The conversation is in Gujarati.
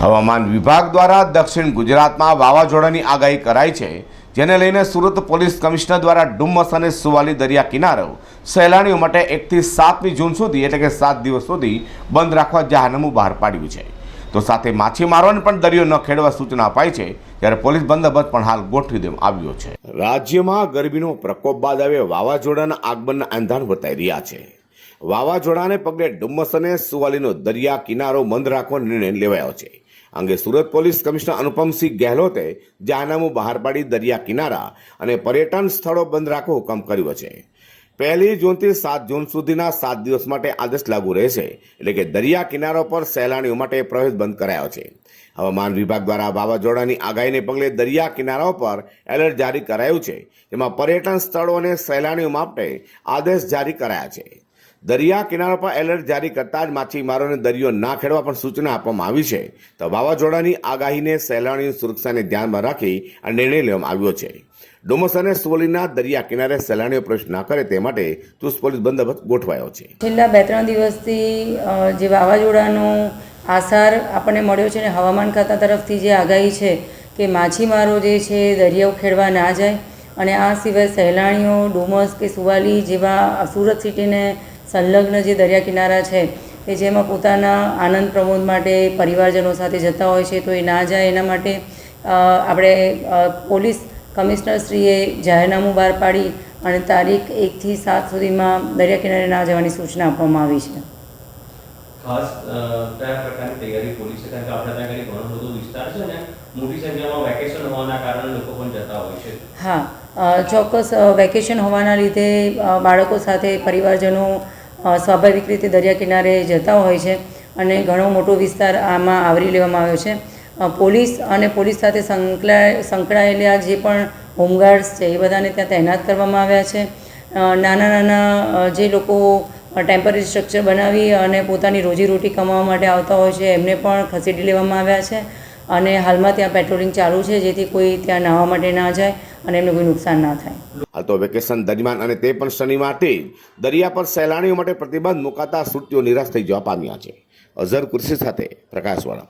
હવામાન વિભાગ દ્વારા દક્ષિણ ગુજરાતમાં વાવાઝોડાની આગાહી કરાઈ છે, જેને લઈને સુરત પોલીસ કમિશનર દ્વારા ડુમ્મસ અને સુવાલી દરિયા કિનારો સહેલાણીઓ માટે એકથી સાતમી જૂન સુધી એટલે કે સાત દિવસ સુધી બંધ રાખવા જાહેરનામું બહાર પાડ્યું છે. તો સાથે માછીમારોને પણ દરિયો ન ખેડવા સૂચના અપાઈ છે, ત્યારે પોલીસ બંદોબસ્ત પણ હાલ ગોઠવી દેવામાં આવ્યો છે. રાજ્યમાં ગરમીનો પ્રકોપ બાદ હવે વાવાઝોડાના આગમનના એંધાણ વર્તાઈ રહ્યા છે. વાવાઝોડાને પગલે ડુમ્મસ અને સુવાલીનો દરિયા કિનારો બંધ રાખવાનો નિર્ણય લેવાયો છે. અંગે સુરત પોલીસ કમિશનર અનુપમસિંહ ગેહલોતે જાહેરનામું બહાર પાડી દરિયા કિનારા અને પર્યટન સ્થળો બંધ રાખવા હુકમ કર્યો છે. પહેલી જૂનથી સાત જૂન સુધીના સાત દિવસ માટે આદેશ લાગુ રહેશે એટલે કે દરિયા કિનારો પર સહેલાણીઓ માટે પ્રવેશ બંધ કરાયો છે. હવામાન વિભાગ દ્વારા વાવાઝોડાની આગાહીને પગલે દરિયા કિનારાઓ પર એલર્ટ જારી કરાયું છે. જેમાં પર્યટન સ્થળો અને સહેલાણીઓ માટે આદેશ જારી કરાયા છે. દરિયા કિનારા પર એલર્ટ જારી કરતા જ માછીમારોને દરિયો ના ખેડવા પણ સૂચના આપવામાં આવી છે. તો વાવાઝોડાની આગાહીને સહેલાણીની સુરક્ષાને ધ્યાનમાં રાખી આ નિર્ણય લેવામાં આવ્યો છે. ડુમસ અને સુવલીના દરિયા કિનારે સહેલાણીઓ પ્રવેશ ના કરે તે માટે ચુસ્ત પોલીસ બંદોબસ્ત ગોઠવાયો છે. છેલ્લા બે ત્રણ દિવસથી જે વાવાઝોડાનો આસાર આપણને મળ્યો છે ને હવામાન ખાતા તરફથી જે આગાહી છે કે માછીમારો જે છે દરિયો ખેડવા ના જાય અને આ સિવાય સહેલાણીઓ ડુમસ કે સુવાલી જેવા સુરત સિટીને સંલગ્ન જે દરિયા કિનારા છે કે જેમાં પોતાના આનંદ પ્રમોદ માટે પરિવારજનો સાથે જતા હોય છે તો એ ના જાય એના માટે આપણે પોલીસ કમિશનરશ્રીએ જાહેરનામું બહાર પાડી અને તારીખ એકથી સાત સુધીમાં દરિયા કિનારે ના જવાની સૂચના આપવામાં આવી છે. ખાસ કયા પ્રકારની તૈયારી પોલીસે કારણ કે આપણે ત્યાં ઘણો બધો વિસ્તાર છે ને મોટી સંખ્યામાં વેકેશન હોવાના કારણે લોકો પણ જતા હોય છે. હા ચોક્કસ વેકેશન હોવાના લીધે બાળકો સાથે પરિવારજનો સ્વાભાવિક રીતે દરિયા કિનારે જતા હોય છે અને ઘણો મોટો વિસ્તાર આમાં આવરી લેવામાં આવ્યો છે. પોલીસ અને પોલીસ સાથે સંકળાય, સંકળાયેલા જે પણ હોમગાર્ડ્સ છે એ બધાને ત્યાં તૈનાત કરવામાં આવ્યા છે. નાના નાના જે લોકો ટેમ્પરરી સ્ટ્રક્ચર બનાવી અને પોતાની રોજીરોટી કમાવા માટે આવતા હોય છે, એમને પણ ખસેડી લેવામાં આવ્યા છે. અને હાલમાં ત્યાં પેટ્રોલિંગ ચાલુ છે, જેથી કોઈ ત્યાં નાહવા માટે ના જાય. અને એમને કોઈ નુકસાન ના થાય. હાલ તો વેકેશન દરમિયાન અને તે પણ શનિવારથી દરિયા પર સહેલાણીઓ માટે પ્રતિબંધ મુકાતા સુટ્ટીઓ નિરાશ થઈ જવા પામ્યા છે. અઝર કુર્સી સાથે પ્રકાશવાળા.